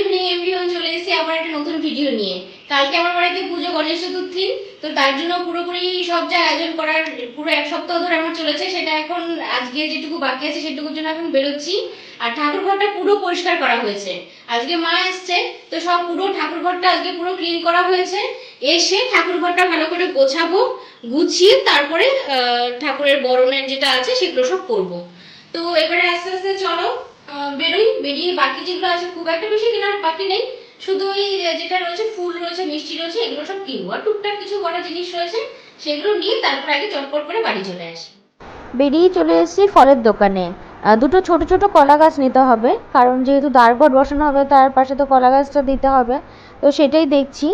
Evening everyone চলে এসেছি আবার একটা নতুন ভিডিও নিয়ে। কালকে আমার বাড়িতে পুজো গণেশ চতুর্থী, তো তার জন্য পুরোপুরি সব যা আয়োজন করার পুরো এক সপ্তাহ ধরে আমার চলেছে। সেটা এখন আজকে যেটুকু বাকি আছে সেটুকুর জন্য এখন বেরোচ্ছি। আর ঠাকুর ঘরটা পুরো পরিষ্কার করা হয়েছে। আজকে মা এসছে, তো সব পুরো ঠাকুর ঘরটা আজকে পুরো ক্লিন করা হয়েছে। এসে ঠাকুর ঘরটা ভালো করে গোছাবো, গুছিয়ে তারপরে ঠাকুরের বরণের যেটা আছে সেগুলো সব করব। তো এবারে আস্তে আস্তে চলো বেরোই, বেরিয়ে বাকি যেগুলো আছে খুব একটা বেশি কেনার বাকি নেই। শুধু ওই যেটা রয়েছে, ফুল রয়েছে, মিষ্টি রয়েছে, এগুলো সব কিনবো। আর টুকটাক কিছু জিনিস রয়েছে, সেগুলো নিয়ে তারপর আগে চটপট করে বাড়ি চলে আসি। বেরিয়ে চলে এসেছি ফলের দোকানে। দুটো ছোট ছোট কলা গাছ নিতে হবে, কারণ যেহেতু দাঁড়ঘট বসানো হবে, তার পাশে তো কলা গাছটা দিতে হবে। তো সেটাই দেখছি।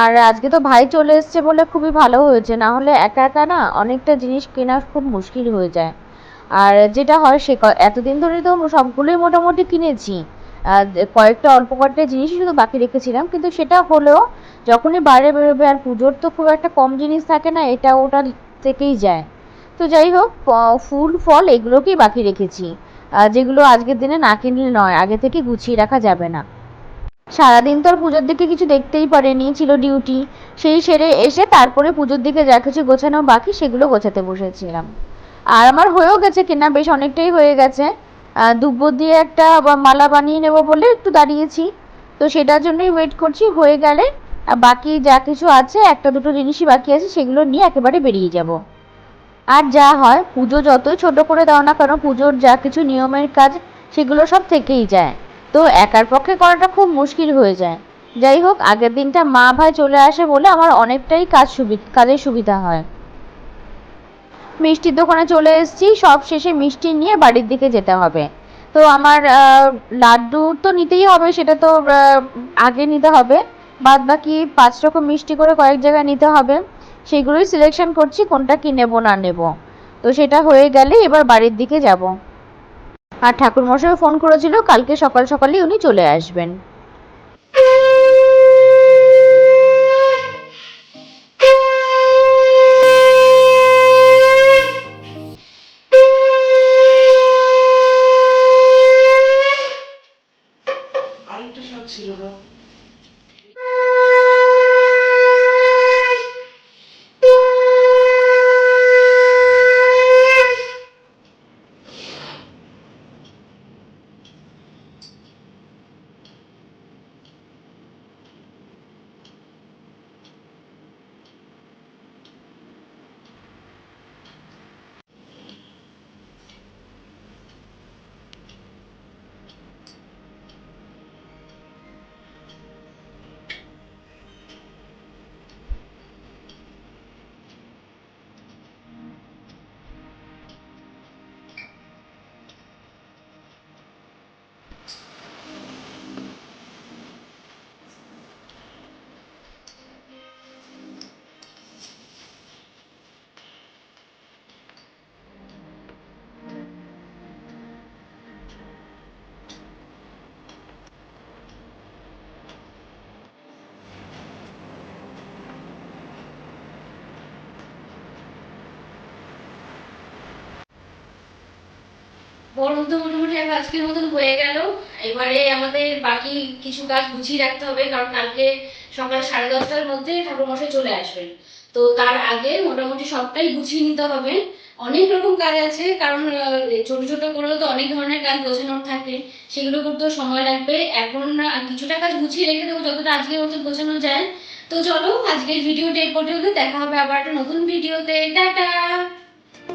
আর আজকে তো ভাই চলে এসছে বলে খুবই ভালো হয়েছে, না হলে একা একা না অনেকটা জিনিস কেনা খুব মুশকিল হয়ে যায়। আর যেটা হয়, সে এতদিন ধরে তো সবগুলোই মোটামুটি কিনেছি। কয়েকটা অল্প কয়েকটা জিনিসই শুধু বাকি রেখেছিলাম, কিন্তু সেটা হলেও যখনই বাইরে বেরোবে আর পুজোর তো খুব একটা কম জিনিস থাকে না, এটা ওটা থেকেই যায়। তো যাই হোক ফুল, ফল এগুলোকেই বাকি রেখেছি। যেগুলো আজকের দিনে না কিনলে নয়, আগে থেকে গুছিয়ে রাখা যাবে না। সারাদিন তো আর পুজোর দিকে কিছু দেখতেই পারেনি, ছিল ডিউটি সেই সেরে এসে তারপরে পুজোর দিকে যা কিছু গোছানো বাকি, সেগুলো গোছাতে বসেছিলাম। আর আমার হয়েও গেছে, কেনা বেশ অনেকটাই হয়ে গেছে। দুব্বো দিয়ে একটা মালা বানিয়ে নেব বলে একটু দাঁড়িয়েছি। তো সেটার জন্যই ওয়েট করছি, হয়ে গেলে বাকি যা কিছু আছে, একটা দুটো জিনিসই বাকি আছে, সেগুলো নিয়ে একেবারে বেরিয়ে যাব। আর যা হয়, পুজো যতই ছোট করে দাও না কেন, পুজোর যা কিছু নিয়মের কাজ, সেগুলো সব থেকেই যায়। তো একার পক্ষে করাটা খুব মুশকিল হয়ে যায়। যাই হোক, আগের দিনটা মা ভাই চলে আসে বলে আমার অনেকটাই কাজ সুবি কাজের সুবিধা হয়। মিষ্টির দোকানে চলে এসেছি। সব শেষে মিষ্টি নিয়ে বাড়ির দিকে যেতে হবে। তো আমার লাড্ডু তো নিতেই হবে, সেটা তো আগে নিতে হবে। বাদ বাকি পাঁচ রকম মিষ্টি করে কয়েক জায়গায় নিতে হবে। সেগুলোই সিলেকশন করছি, কোনটা কি নেব, না নেব। তো সেটা হয়ে গেলে এবার বাড়ির দিকে যাব। আর ঠাকুরমশাই ফোন করেছিল, কালকে সকাল সকালই উনি চলে আসবেন। ছিল না। বরং তো মোটামুটি আজকের মতন হয়ে গেল। এবারে আমাদের বাকি কিছু কাজ গুছিয়ে রাখতে হবে, কারণ কালকে সকাল সাড়ে দশটার মধ্যে ঠাকুরমশাই চলে আসবেন। তো তার আগে মোটামুটি সবটাই গুছিয়ে নিতে হবে। অনেক রকম কাজ আছে, কারণ ছোট ছোট করেও তো অনেক ধরনের কাজ গোছানোর থাকে। সেগুলো করতেও সময় লাগবে। এখন কিছুটা কাজ গুছিয়ে রেখে দেবো যতটা আজকের মতো গোছানো যায়। তো চলো, আজকের ভিডিওটা এই পর্যন্ত দেখা হবে আবার একটা নতুন ভিডিওতে। টাটা!